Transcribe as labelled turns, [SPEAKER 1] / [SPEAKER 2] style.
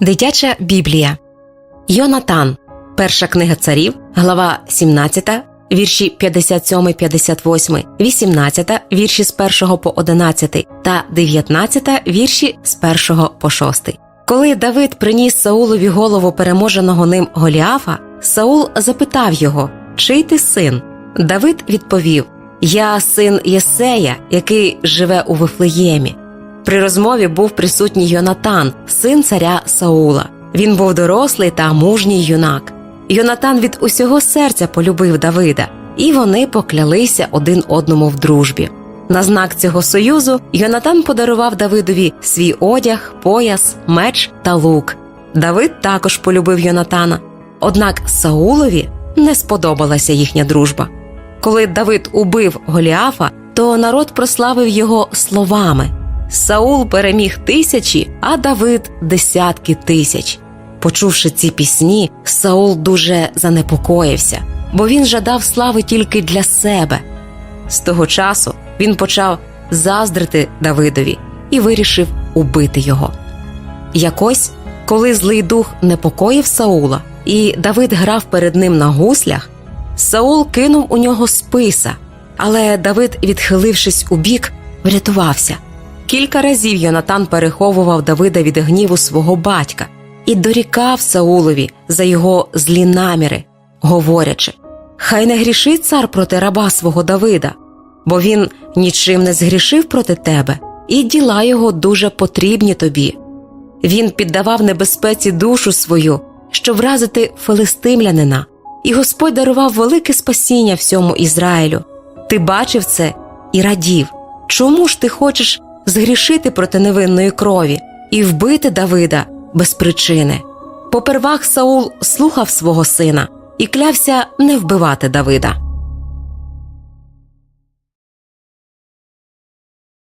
[SPEAKER 1] Дитяча Біблія Йонатан. Перша книга царів, глава 17, вірші 57, 58, 18, вірші з 1 по 11 та 19, вірші з 1 по 6. Коли Давид приніс Саулові голову переможеного ним Голіафа, Саул запитав його, чий ти син? Давид відповів: Я син Єсея, який живе у Вифлеємі. При розмові був присутній Йонатан, син царя Саула. Він був дорослий та мужній юнак. Йонатан від усього серця полюбив Давида, і вони поклялися один одному в дружбі. На знак цього союзу Йонатан подарував Давидові свій одяг, пояс, меч та лук. Давид також полюбив Йонатана. Однак Саулові не сподобалася їхня дружба. Коли Давид убив Голіафа, то народ прославив його словами. Саул переміг тисячі, а Давид десятки тисяч. Почувши ці пісні, Саул дуже занепокоївся, бо він жадав слави тільки для себе. З того часу він почав заздрити Давидові і вирішив убити його. Якось, коли злий дух непокоїв Саула, і Давид грав перед ним на гуслях, Саул кинув у нього списа, але Давид, відхилившись у бік, врятувався. Кілька разів Йонатан переховував Давида від гніву свого батька і дорікав Саулові за його злі наміри, говорячи: Хай не грішить цар проти раба свого Давида, бо він нічим не згрішив проти тебе, і діла його дуже потрібні тобі. Він піддавав небезпеці душу свою, щоб вразити филистимлянина, і Господь дарував велике спасіння всьому Ізраїлю. Ти бачив це і радів. Чому ж ти хочеш згрішити проти невинної крові і вбити Давида без причини? Попервах Саул слухав свого сина і клявся не вбивати Давида.